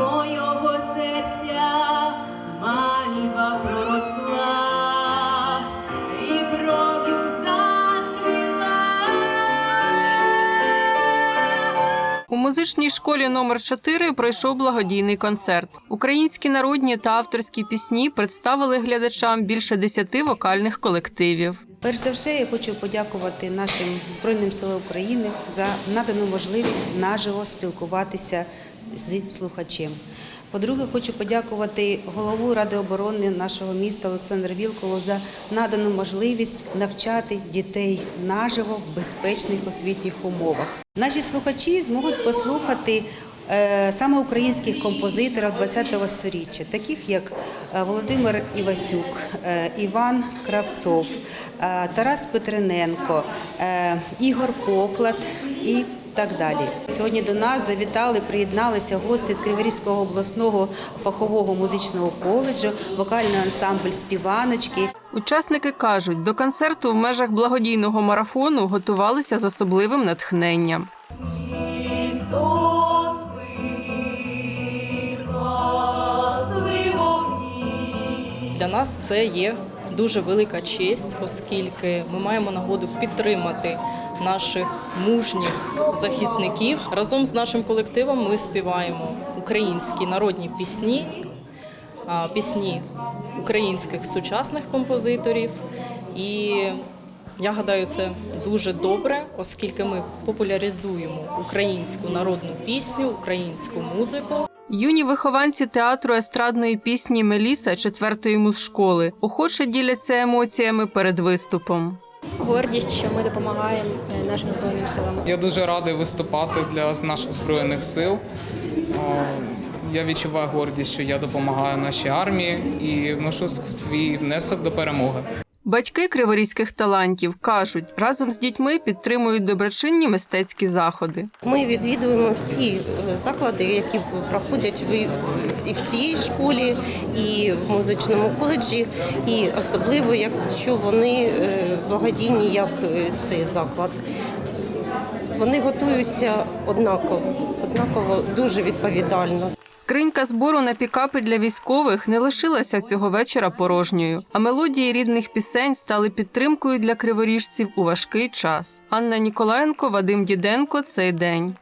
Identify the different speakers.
Speaker 1: мого серця мальва проросла.
Speaker 2: У музичній школі номер 4 пройшов благодійний концерт. Українські народні та авторські пісні представили глядачам більше десяти вокальних колективів.
Speaker 3: Перш за все, я хочу подякувати нашим Збройним силам України за надану можливість наживо спілкуватися з слухачем. По-друге, хочу подякувати голову Ради оборони нашого міста Олександра Вілколу за надану можливість навчати дітей наживо в безпечних освітніх умовах. Наші слухачі зможуть послухати е, саме українських композиторів ХХ століття, таких як е, Володимир Івасюк, е, Іван Кравцов, Тарас Петрененко, е, Ігор Поклад і так далі. Сьогодні до нас завітали, приєдналися гості з Криворізького обласного фахового музичного коледжу, вокальний ансамбль співаночки.
Speaker 2: Учасники кажуть, до концерту в межах благодійного марафону готувалися з особливим натхненням.
Speaker 4: Для нас це є дуже велика честь, оскільки ми маємо нагоду підтримати наших мужніх захисників. Разом з нашим колективом ми співаємо українські народні пісні, пісні українських сучасних композиторів. І я гадаю, це дуже добре, оскільки ми популяризуємо українську народну пісню, українську музику.
Speaker 2: Юні вихованці театру естрадної пісні Меліса четвертої музшколи охоче діляться емоціями перед виступом.
Speaker 5: гордість, що ми допомагаємо е, нашим збройним силам.
Speaker 6: Я дуже радий виступати для наших збройних сил. Я відчуваю гордість, що я допомагаю нашій армії і вношу свій внесок до перемоги.
Speaker 2: Батьки криворізьких талантів кажуть, разом з дітьми підтримують доброчинні мистецькі заходи.
Speaker 7: Ми відвідуємо всі е, заклади, які проходять і в цій школі, і в музичному коледжі, і особливо, якщо вони е, благодійні, як е, цей заклад. Вони готуються однаково, однаково дуже відповідально.
Speaker 2: Скринька збору на пікапи для військових не лишилася цього вечора порожньою, а мелодії рідних пісень стали підтримкою для криворіжців у важкий час. Анна Ніколаєнко, Вадим Діденко. Цей день.